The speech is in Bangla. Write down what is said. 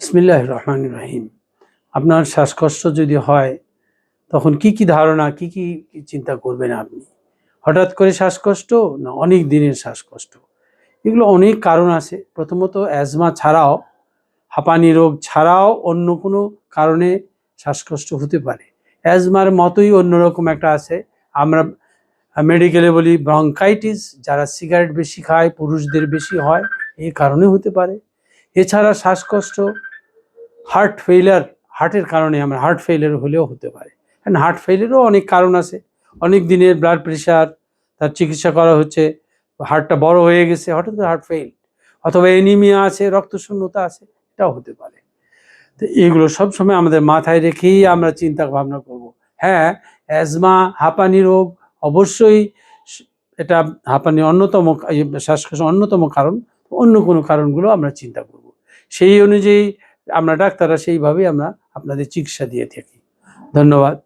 বিসমিল্লাহ রহমান রাহিম। আপনার শ্বাসকষ্ট যদি হয়, তখন কি কি ধারণা, কি কি চিন্তা করবেন আপনি? হঠাৎ করে শ্বাসকষ্ট না অনেক দিনের শ্বাসকষ্ট? এগুলো অনেক কারণ আছে। প্রথমত অ্যাজমা ছাড়াও, হাঁপানি রোগ ছাড়াও অন্য কোনো কারণে শ্বাসকষ্ট হতে পারে। অ্যাজমার মতোই অন্যরকম একটা আছে। আমরা মেডিকেলে বলি ব্রঙ্কাইটিস, যারা সিগারেট বেশি খায়, পুরুষদের বেশি হয়, এই কারণে হতে পারে। এছাড়া শ্বাসকষ্ট হার্ট ফেইলার হার্টের কারণে আমরা হার্ট ফেইলার হলেও হতে পারে। কারণ হার্ট ফেইলারও অনেক কারণ আছে। অনেক দিনের ব্লাড প্রেশার তার চিকিৎসা করা হচ্ছে হার্টটা বড় হয়ে গেছে, হঠাৎ হার্ট ফেইল অথবা এনিমিয়া আছে, রক্তশূন্যতা আছে, এটাও হতে পারে। তো এগুলো সবসময় আমাদের মাথায় রেখেই আমরা চিন্তা ভাবনা করব। হ্যাঁ অ্যাজমা হাঁপানি রোগ অবশ্যই এটা হাঁপানি অন্যতম শ্বাসকষ্ট অন্যতম কারণ, অন্য কোনো কারণগুলো আমরা চিন্তা করব সেই অনুযায়ী আমরা ডাক্তাররা সেইভাবেই আমরা আপনাদের চিকিৎসা দিয়ে থাকি। ধন্যবাদ।